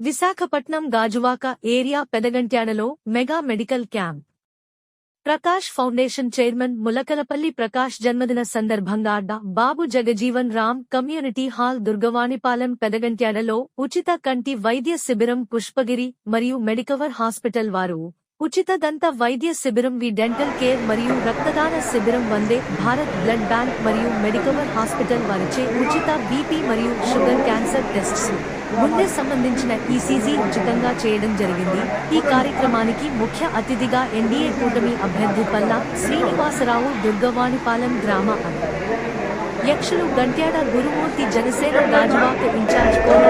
Visakhapatnam Gajuwaka area పెదగంట్యాడలో mega medical camp. Prakash foundation chairman Mulakalapalli Prakash జన్మదిన సందర్భంగా డా. బాబు జగజీవన్ రామ్ కమ్యూనిటీ హాల్ దుర్గవాణిపాలెం పెదగంట్యాడలో ఉచిత కంటి వైద్య శిబిరం పుష్పగిరి మరియు మెడికవర్ హాస్పిటల్ వారు ఉచిత దంత వైద్య శిబిరం వి డెంటల్ కేర్ మరియు రక్తదాన శిబిరం వందే భారత్ బ్లడ్ బ్యాంక్ మరియు మెడికవర్ హాస్పిటల్ వారిచే ఉచిత బీపీ మరియు షుగర్ క్యాన్సర్ టెస్ట్స్. ముందే సంబంధించిన ఈసీజీ ఉచితంగా చేయడం జరిగింది. ఈ కార్యక్రమానికి ముఖ్య అతిథిగా ఎన్డీఏ కూటమి అభ్యర్థి పల్లా శ్రీనివాసరావు దుర్గవాణిపాలెం గ్రామ యక్షులు Gantyada Gurumurthy Janasena Gajuwaka incharge Kona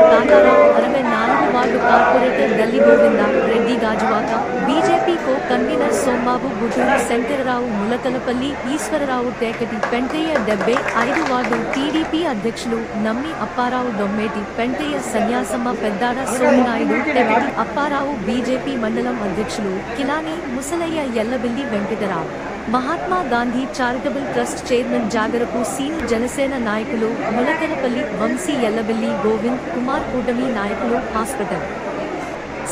Galli Govinda Reddy Gajuwaka BJP co convener Sombabu Guturu Sankararao Mulakalapalli Eswararao Tekati Pentaiah డెబ్బై ఐదు వార్డు టీడీపీ అధ్యక్షులు నమ్మి అప్పారావు దొమ్మేటి పెంటయ్య సన్యాసమ్మ పెద్దాడ సోమినాయుడు తెగటి అప్పారావు బీజేపీ మండలం అధ్యక్షులు Kilani Musalaiah Yellabelli Venkatarao. Mahatma Gandhi charitable trust chairman Jagarapu Seeni Janasena నాయకులు ములకలపల్లి వంశీ ఎల్లబెల్లి గోవింద్ కుమార్ కూటమి నాయకులు hospital.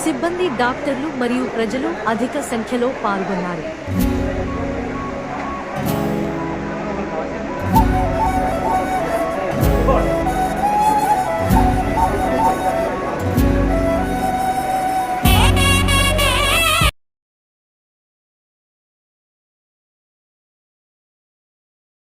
సిబ్బంది డాక్టర్లు మరియు ప్రజలు అధిక సంఖ్యలో పాల్గొన్నారు.